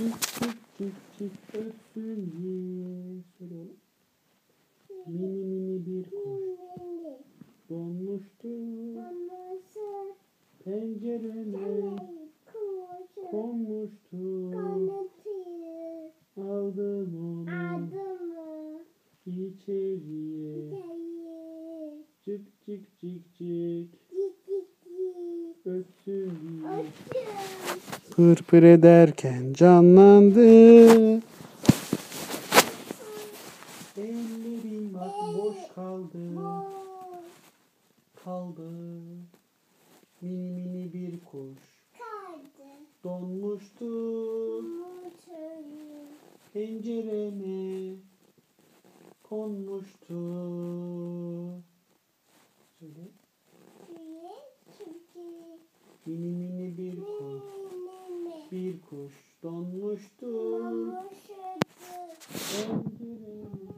Çık çık çık çık ötsün diye. Oğlum. Mini bir kuş donmuştu konmuştu. Aldım içeriye. Çık çık çık çık ötsün diye. Pır pır ederken canlandı. Ellerim bak boş kaldı. Kaldı. Mini mini bir kuş donmuştu pencereme konmuştu. Söyle. Mini mini bir kuş, bir kuş donmuştu pencereme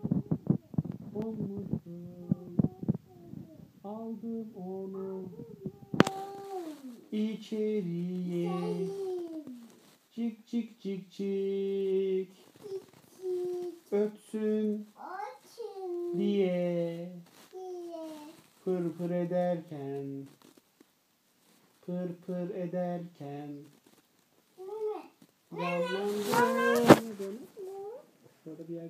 konmuştu. Aldım onu içeriye. Cik cik cik cik ötsün diye pır pır ederken pır pır ederken छोटा दिया